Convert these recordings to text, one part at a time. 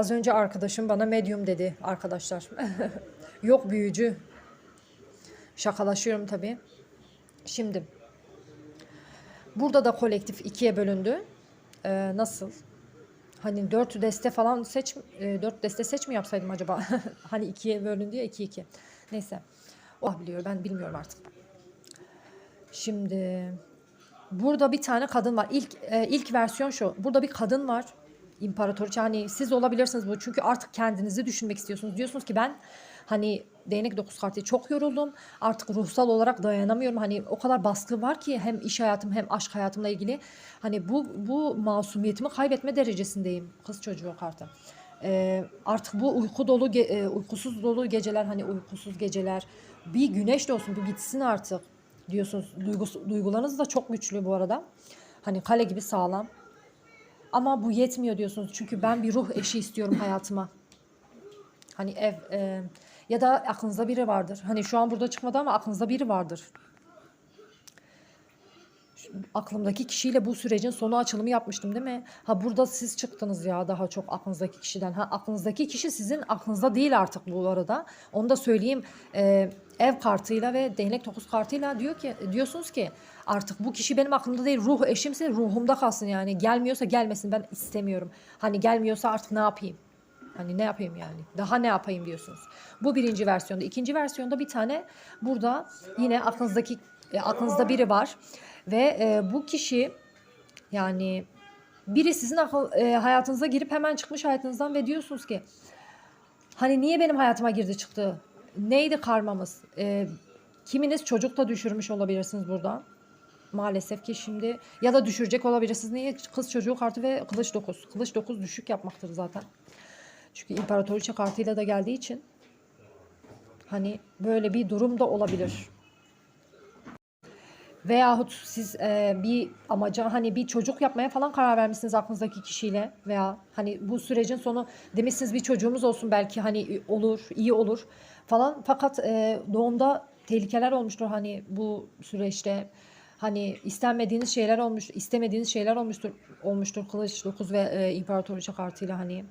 Az önce arkadaşım bana medium dedi arkadaşlar. Yok büyücü. Şakalaşıyorum tabii. Şimdi burada da kolektif ikiye bölündü. Ee, nasıl? Hani dört deste falan seç, e, dört deste seç mi yapsaydım acaba? hani ikiye bölündü ya iki iki. Neyse. O biliyor ben bilmiyorum artık. Şimdi burada bir tane kadın var. İlk e, ilk versiyon şu. Burada bir kadın var. İmparatoriçe hani siz olabilirsiniz bu. Çünkü artık kendinizi düşünmek istiyorsunuz. Diyorsunuz ki ben hani değnek dokuz kartı çok yoruldum. Artık ruhsal olarak dayanamıyorum. Hani o kadar baskı var ki hem iş hayatım hem aşk hayatımla ilgili. Hani bu bu masumiyetimi kaybetme derecesindeyim. Kız çocuğu kartı. Ee, artık bu uyku dolu e, uykusuz dolu geceler hani uykusuz geceler bir güneş de olsun bu bitsin artık diyorsunuz. Duygus, duygularınız da çok güçlü bu arada. Hani kale gibi sağlam. Ama bu yetmiyor diyorsunuz. Çünkü ben bir ruh eşi istiyorum hayatıma. Hani ev e, ya da aklınızda biri vardır. Hani şu an burada çıkmadı ama aklınızda biri vardır. Aklımdaki kişiyle bu sürecin sonu açılımı yapmıştım değil mi? Ha burada siz çıktınız ya daha çok aklınızdaki kişiden. Ha aklınızdaki kişi sizin aklınızda değil artık bu arada. Onu da söyleyeyim. Ee, ev kartıyla ve değnek dokuz kartıyla diyor ki diyorsunuz ki artık bu kişi benim aklımda değil ruh eşimse ruhumda kalsın yani gelmiyorsa gelmesin ben istemiyorum. Hani gelmiyorsa artık ne yapayım? Hani ne yapayım yani? Daha ne yapayım diyorsunuz. Bu birinci versiyonda. İkinci versiyonda bir tane burada yine aklınızdaki e, aklınızda biri var ve e, bu kişi yani biri sizin akıl, e, hayatınıza girip hemen çıkmış hayatınızdan ve diyorsunuz ki hani niye benim hayatıma girdi çıktı? Neydi karmamız? E, kiminiz çocuk da düşürmüş olabilirsiniz burada. Maalesef ki şimdi ya da düşürecek olabilirsiniz. Niye? Kız çocuğu kartı ve kılıç dokuz. Kılıç dokuz düşük yapmaktır zaten. Çünkü imparatoriçe kartıyla da geldiği için hani böyle bir durum da olabilir. Veyahut siz e, bir amaca hani bir çocuk yapmaya falan karar vermişsiniz aklınızdaki kişiyle veya hani bu sürecin sonu demişsiniz bir çocuğumuz olsun belki hani olur iyi olur falan fakat e, doğumda tehlikeler olmuştur hani bu süreçte hani istenmediğiniz şeyler olmuş istemediğiniz şeyler olmuştur olmuştur kılıç 9 ve e, imparatoriçe kartıyla hani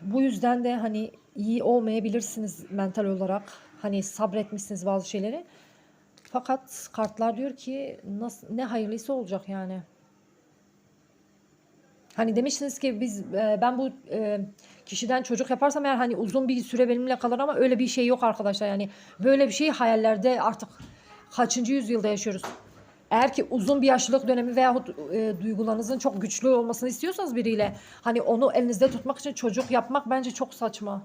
bu yüzden de hani iyi olmayabilirsiniz mental olarak. Hani sabretmişsiniz bazı şeyleri. Fakat kartlar diyor ki nasıl ne hayırlısı olacak yani. Hani demiştiniz ki biz e, ben bu e, kişiden çocuk yaparsam eğer hani uzun bir süre benimle kalır ama öyle bir şey yok arkadaşlar. Yani böyle bir şey hayallerde artık kaçıncı yüzyılda yaşıyoruz. Eğer ki uzun bir yaşlılık dönemi veyahut e, duygularınızın çok güçlü olmasını istiyorsanız biriyle hani onu elinizde tutmak için çocuk yapmak bence çok saçma.